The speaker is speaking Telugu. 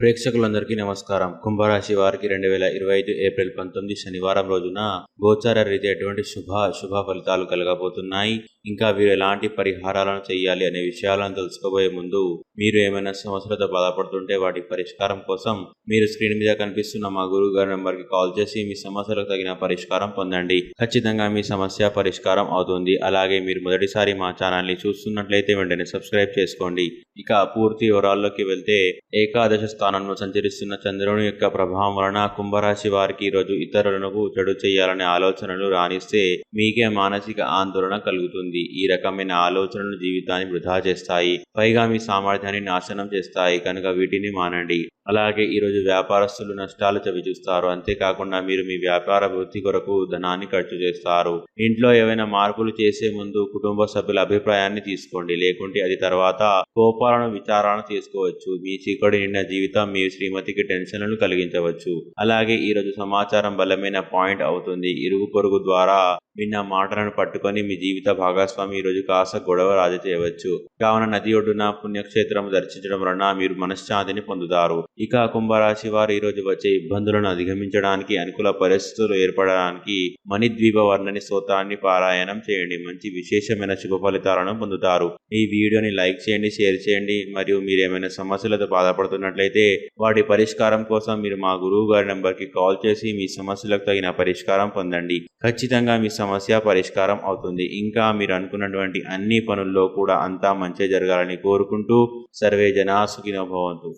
ప్రేక్షకులందరికీ నమస్కారం. కుంభరాశి వారికి రెండు వేల ఇరవై ఐదు ఏప్రిల్ పంతొమ్మిది శనివారం రోజున గోచార రీతి ఎటువంటి శుభ శుభ ఫలితాలు కలగబోతున్నాయి. ఇంకా వీరు ఎలాంటి పరిహారాలను చేయాలి అనే విషయాలను తెలుసుకోబోయే ముందు మీరు ఏమైనా సమస్యలతో బాధపడుతుంటే వాటి పరిష్కారం కోసం మీరు స్క్రీన్ మీద కనిపిస్తున్న మా గురువు గారి నెంబర్కి కాల్ చేసి మీ సమస్యలకు తగిన పరిష్కారం పొందండి. ఖచ్చితంగా మీ సమస్య పరిష్కారం అవుతుంది. అలాగే మీరు మొదటిసారి మా ఛానల్ని చూస్తున్నట్లయితే వెంటనే సబ్స్క్రైబ్ చేసుకోండి. ఇక పూర్తి వివరాల్లోకి వెళ్తే ఏకాదశ స్థానంలో సంచరిస్తున్న చంద్రుని యొక్క ప్రభావం వలన కుంభరాశి వారికి ఈరోజు ఇతరులకు చెడు చేయాలనే ఆలోచనలు రాణిస్తే మీకే మానసిక ఆందోళన కలుగుతుంది. ఈ రకమైన ఆలోచనలు జీవితాన్ని వృధా చేస్తాయి. పైగా మీ సామర్థ్యాన్ని నాశనం చేస్తాయి. కనుక వీటిని మానండి. అలాగే ఈరోజు వ్యాపారస్తులు నష్టాలు చవి చూస్తారు అంతేకాకుండా మీరు మీ వ్యాపార వృద్ధి కొరకు ధనాన్ని ఖర్చు చేస్తారు. ఇంట్లో ఏవైనా మార్పులు చేసే ముందు కుటుంబ సభ్యుల అభిప్రాయాన్ని తీసుకోండి. లేకుంటే అది తర్వాత కోపాలను విచారాలను తీసుకోవచ్చు. మీ చీకటి నిండిన జీవితం మీ శ్రీమతికి టెన్షన్లను కలిగించవచ్చు. అలాగే ఈరోజు సమాచారం బలమైన పాయింట్ అవుతుంది. ఇరుగు పొరుగు ద్వారా విన్న మాటలను పట్టుకొని మీ జీవిత భాగస్వామి ఈరోజు కాస్త గొడవ రాజు చేయవచ్చు. కావున నది ఒడ్డున పుణ్యక్షేత్రం దర్శించడం వలన మీరు మనశ్శాంతిని పొందుతారు. ఇక కుంభరాశి వారు ఈరోజు వచ్చే ఇబ్బందులను అధిగమించడానికి అనుకూల పరిస్థితులు ఏర్పడడానికి మణిద్వీప వర్ణని స్తోత్రాన్ని పారాయణం చేయండి. మంచి విశేషమైన శుభ ఫలితాలను పొందుతారు. ఈ వీడియోని లైక్ చేయండి షేర్ చేయండి. మరియు మీరు ఏమైనా సమస్యలతో బాధపడుతున్నట్లయితే వాటి పరిష్కారం కోసం మీరు మా గురువు గారి నెంబర్కి కాల్ చేసి మీ సమస్యలకు తగిన పరిష్కారం పొందండి. ఖచ్చితంగా మీ సమస్య పరిష్కారం అవుతుంది. ఇంకా మీరు అనుకున్నటువంటి అన్ని పనుల్లో కూడా అంతా మంచి జరగాలని కోరుకుంటూ సర్వే జనా సుఖినో భవంతు.